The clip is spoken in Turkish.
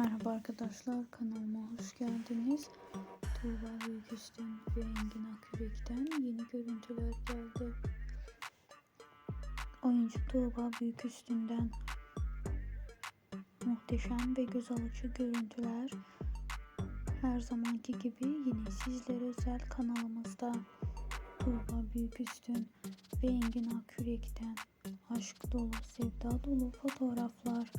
Merhaba arkadaşlar kanalıma hoş geldiniz. Tuğba Büyüküstün ve Engin Akürek'ten yeni görüntüler geldi. Oyuncu Tuğba Büyüküstün'den muhteşem ve göz alıcı görüntüler her zamanki gibi yine sizlere özel kanalımızda Tuğba Büyüküstün ve Engin Akürek'ten aşk dolu, sevda dolu fotoğraflar